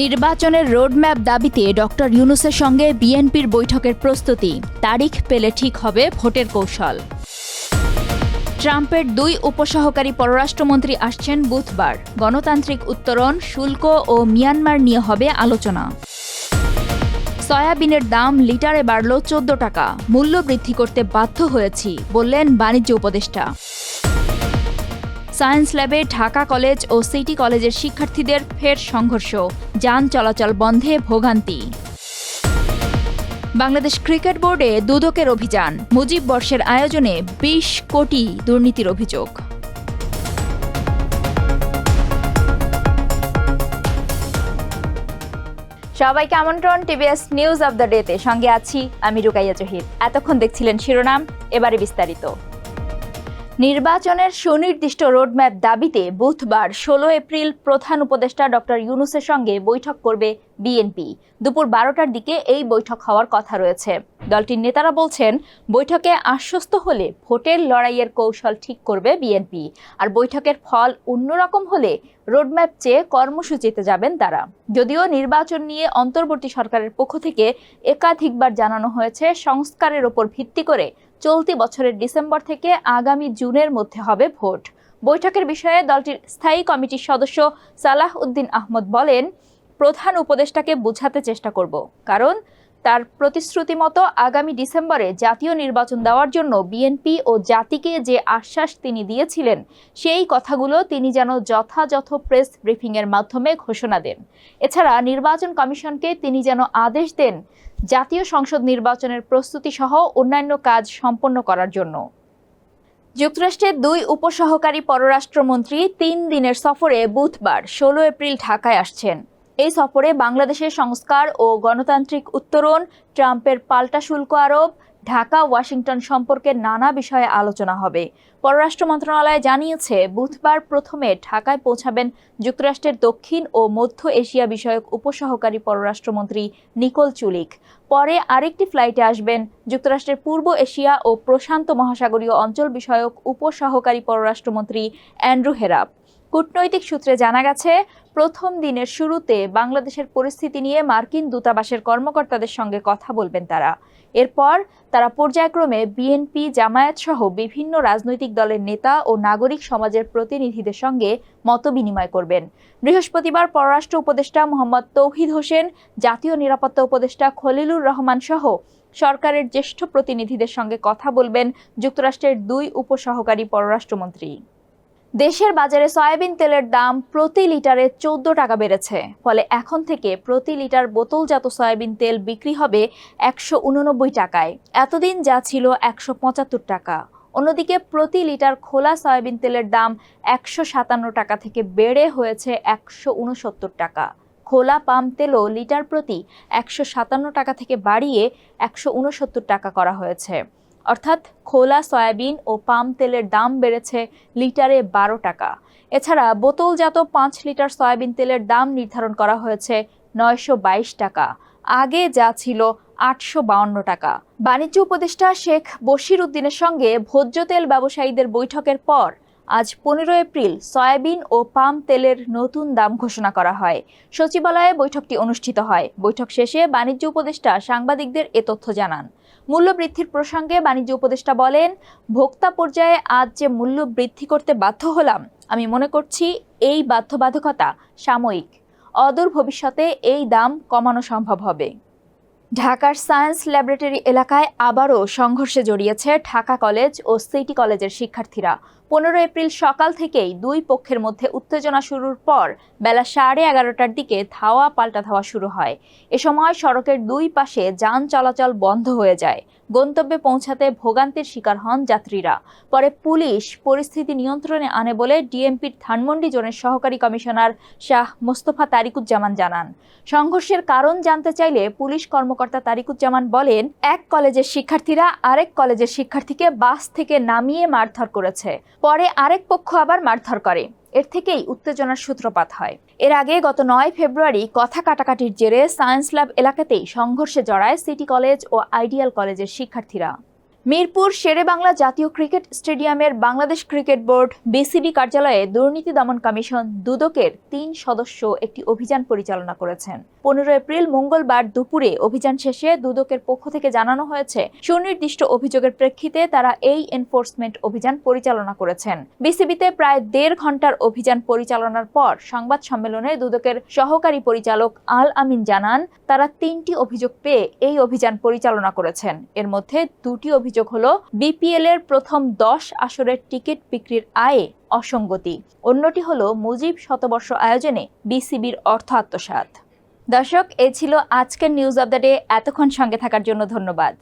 নির্বাচনের রোডম্যাপ দাবিতে ডক্টর ইউনুসের সঙ্গে বিএনপির বৈঠকের প্রস্তুতি। তারিখ পেলে ঠিক হবে ভোটের কৌশল। ট্রাম্পের দুই উপসহকারী পররাষ্ট্রমন্ত্রী আসছেন বুধবার। গণতান্ত্রিক উত্তরণ, শুল্ক ও মিয়ানমার নিয়ে হবে আলোচনা। সয়াবিনের দাম লিটারে বাড়ল চোদ্দ টাকা। মূল্য বৃদ্ধি করতে বাধ্য হয়েছি, বললেন বাণিজ্য উপদেষ্টা। সায়েন্স ল্যাবে ঢাকা কলেজ ও সিটি কলেজের শিক্ষার্থীদের ফের সংঘর্ষ। যান চলাচল বন্ধে ভোগান্তি। বাংলাদেশ ক্রিকেট বোর্ডে দুদকের অভিযান, মুজিব বর্ষের আয়োজনে বিশ কোটি দুর্নীতির অভিযোগ। সবাইকে আমন্ত্রণ টিভিএস নিউজ অব দ্য ডেতে। সঙ্গে আছি আমি রুকাইয়া জহির। এতক্ষণ দেখছিলেন শিরোনাম, এবারে বিস্তারিত। নির্বাচনের সুনির্দিষ্ট রোডম্যাপ দাবিতে বুধবার ষোলো এপ্রিল প্রধান উপদেষ্টা ডক্টর ইউনুসের সঙ্গে বৈঠক করবে বিএনপি। দুপুর বারোটার দিকে এই বৈঠক হওয়ার কথা রয়েছে। দলটির নেতারা বলছেন, বৈঠকে আশ্বস্ত হলে ভোটের লড়াইয়ের কৌশল ঠিক করবে বিএনপি। আর বৈঠকের ফল অন্যরকম হলে রোডম্যাপ চেয়ে কর্মসূচিতে যাবেন তারা। যদিও নির্বাচন নিয়ে অন্তর্বর্তী সরকারের পক্ষ থেকে একাধিকবার জানানো হয়েছে, সংস্কারের ওপর ভিত্তি করে চলতি বছরের ডিসেম্বর থেকে আগামী জুনের মধ্যে হবে ভোট। বৈঠকের বিষয়ে দলটির স্থায়ী কমিটির সদস্য সালাহ উদ্দিন আহমদ বলেন, প্রধান উপদেষ্টাকে বোঝাতে চেষ্টা করব, কারণ তার প্রতিশ্রুতি মতো আগামী ডিসেম্বরে জাতীয় নির্বাচন দেওয়ার জন্য বিএনপি ও জাতিকে যে আশ্বাস তিনি দিয়েছিলেন, সেই কথাগুলো তিনি যেন যথাযথ প্রেস ব্রিফিংয়ের মাধ্যমে ঘোষণা দেন। এছাড়া নির্বাচন কমিশনকে তিনি যেন আদেশ দেন জাতীয় সংসদ নির্বাচনের প্রস্তুতি সহ অন্যান্য কাজ সম্পন্ন করার জন্য। যুক্তরাষ্ট্রের দুই উপসহকারী পররাষ্ট্রমন্ত্রী তিন দিনের সফরে বুধবার, ষোলো এপ্রিল ঢাকায় আসছেন। এই সফরে বাংলাদেশের সংস্কার ও গণতান্ত্রিক উত্তরণ, ট্রাম্পের পাল্টা শুল্ক আরোপ, ঢাকা, ওয়াশিংটন সম্পর্কে নানা বিষয়ে আলোচনা হবে। পররাষ্ট্র মন্ত্রণালয় জানিয়েছে, বুধবার প্রথমে ঢাকায় পৌঁছাবেন যুক্তরাষ্ট্রের দক্ষিণ ও মধ্য এশিয়া বিষয়ক উপসহকারী পররাষ্ট্রমন্ত্রী নিকোল চুলিক। পরে আরেকটি ফ্লাইটে আসবেন যুক্তরাষ্ট্রের পূর্ব এশিয়া ও প্রশান্ত মহাসাগরীয় অঞ্চল বিষয়ক উপসহকারী পররাষ্ট্রমন্ত্রী অ্যান্ড্রু হেরাপ। কূটনৈতিক সূত্রে জানা গেছে, প্রথম দিনের শুরুতে বাংলাদেশের পরিস্থিতি নিয়ে মার্কিন দূতাবাসের কর্মকর্তাদের সঙ্গে কথা বলবেন তারা। এরপর তারা পর্যায়ক্রমে বিএনপি জামায়াত সহ বিভিন্ন রাজনৈতিক দলের নেতা ও নাগরিক সমাজের প্রতিনিধিদের সঙ্গে মতবিনিময় করবেন। বৃহস্পতিবার পররাষ্ট্র উপদেষ্টা মোহাম্মদ তৌহিদ হোসেন, জাতীয় নিরাপত্তা উপদেষ্টা খলিলুর রহমান সহ সরকারের জ্যেষ্ঠ প্রতিনিধিদের সঙ্গে কথা বলবেন যুক্তরাষ্ট্রের দুই উপসহকারী পররাষ্ট্রমন্ত্রী। দেশের বাজারে সয়াবিন তেলের দাম প্রতি লিটারে চোদ্দ টাকা বেড়েছে। ফলে এখন থেকে প্রতি লিটার বোতলজাত সয়াবিন তেল বিক্রি হবে একশো উননব্বই টাকায়। এতদিন যা ছিল একশো পঁচাত্তর টাকা। অন্যদিকে প্রতি লিটার খোলা সয়াবিন তেলের দাম একশো সাতান্ন টাকা থেকে বেড়ে হয়েছে একশো উনসত্তর টাকা। খোলা পাম তেলও লিটার প্রতি একশো সাতান্ন টাকা থেকে বাড়িয়ে একশো উনসত্তর টাকা করা হয়েছে। অর্থাৎ খোলা সয়াবিন ও পাম তেলের দাম বেড়েছে লিটারে বারো টাকা। এছাড়া বোতলজাত পাঁচ লিটার সয়াবিন তেলের দাম নির্ধারণ করা হয়েছে নয়শো বাইশ টাকা। আগে যা ছিল আটশো টাকা। বাণিজ্য উপদেষ্টা শেখ বশির উদ্দিনের সঙ্গে ভোজ্য তেল ব্যবসায়ীদের বৈঠকের পর আজ পনেরো এপ্রিল সয়াবিন ও পাম তেলের নতুন দাম ঘোষণা করা হয়। সচিবালয়ে বৈঠকটি অনুষ্ঠিত হয়। বৈঠক শেষে বাণিজ্য উপদেষ্টা সাংবাদিকদের এ তথ্য জানান। মূল্য বৃদ্ধির প্রসঙ্গে বাণিজ্য উপদেষ্টা বলেন, ভোক্তা পর্যায়ে আজ যে মূল্য বৃদ্ধি করতে বাধ্য হলাম, আমি মনে করছি এই বাধ্যবাধকতা সাময়িক। অদূর ভবিষ্যতে এই দাম কমানো সম্ভব হবে। ঢাকার সায়েন্স ল্যাবরেটরি এলাকায় আবারও সংঘর্ষে জড়িয়েছে ঢাকা কলেজ ও সিটি কলেজের শিক্ষার্থীরা। পনেরো এপ্রিল সকাল থেকেই দুই পক্ষের মধ্যে উত্তেজনা শুরুর পর বেলা সাড়ে এগারোটার দিকে ধাওয়া পাল্টা ধাওয়া শুরু হয়। এ সময় সড়কের দুই পাশে যান চলাচল বন্ধ হয়ে যায়। গন্তব্যে পৌঁছাতে ভোগান্তির শিকার হন যাত্রীরা। পরে পুলিশ পরিস্থিতি নিয়ন্ত্রণে আনে বলে ডিএমপির ধানমন্ডি জোনের সহকারী কমিশনার শাহ মোস্তফা তারিকুজ্জামান জানান। সংঘর্ষের কারণ জানতে চাইলে পুলিশ কর্মকর্তা তারিকুজ্জামান বলেন, এক কলেজের শিক্ষার্থীরা আরেক কলেজের শিক্ষার্থীকে বাস থেকে নামিয়ে মারধর করেছে। পরে আরেক পক্ষ আবার মারধর করে। এর থেকেই উত্তেজনার সূত্রপাত হয়। এর আগে গত নয় ফেব্রুয়ারি কথা কাটাকাটির জেরে সায়েন্স ল্যাব এলাকাতেই সংঘর্ষে জড়ায় সিটি কলেজ ও আইডিয়াল কলেজের শিক্ষার্থীরা। মিরপুর শেরে বাংলা জাতীয় ক্রিকেট স্টেডিয়ামের বাংলাদেশ ক্রিকেট বোর্ড বিসিবি কার্যালয়ে দুর্নীতি দমন কমিশন দুদকের তিন সদস্য একটি অভিযান পরিচালনা করেছেন। পনেরো এপ্রিল মঙ্গলবার দুপুরে অভিযান শেষে দুদকের পক্ষ থেকে জানানো হয়েছে, সুনির্দিষ্ট অভিযোগের প্রেক্ষিতে তারা এই এনফোর্সমেন্ট অভিযান পরিচালনা করেছেন। বিসিবিতে প্রায় দেড় ঘণ্টার অভিযান পরিচালনার পর সংবাদ সম্মেলনে দুদকের সহকারী পরিচালক আল আমিন জানান, তারা তিনটি অভিযোগ পেয়ে এই অভিযান পরিচালনা করেছেন। এর মধ্যে দুটি অভিযোগ হলো, বিপিএল এর প্রথম দশ আসরের টিকিট বিক্রির আয়ে অসঙ্গতি। অন্যটি হলো, মুজিব শতবর্ষ আয়োজনে বিসিবির অর্থ আত্মসাত দর্শক, এ ছিল আজকের নিউজ অব দ্য ডে এতক্ষণ সঙ্গে থাকার জন্য ধন্যবাদ।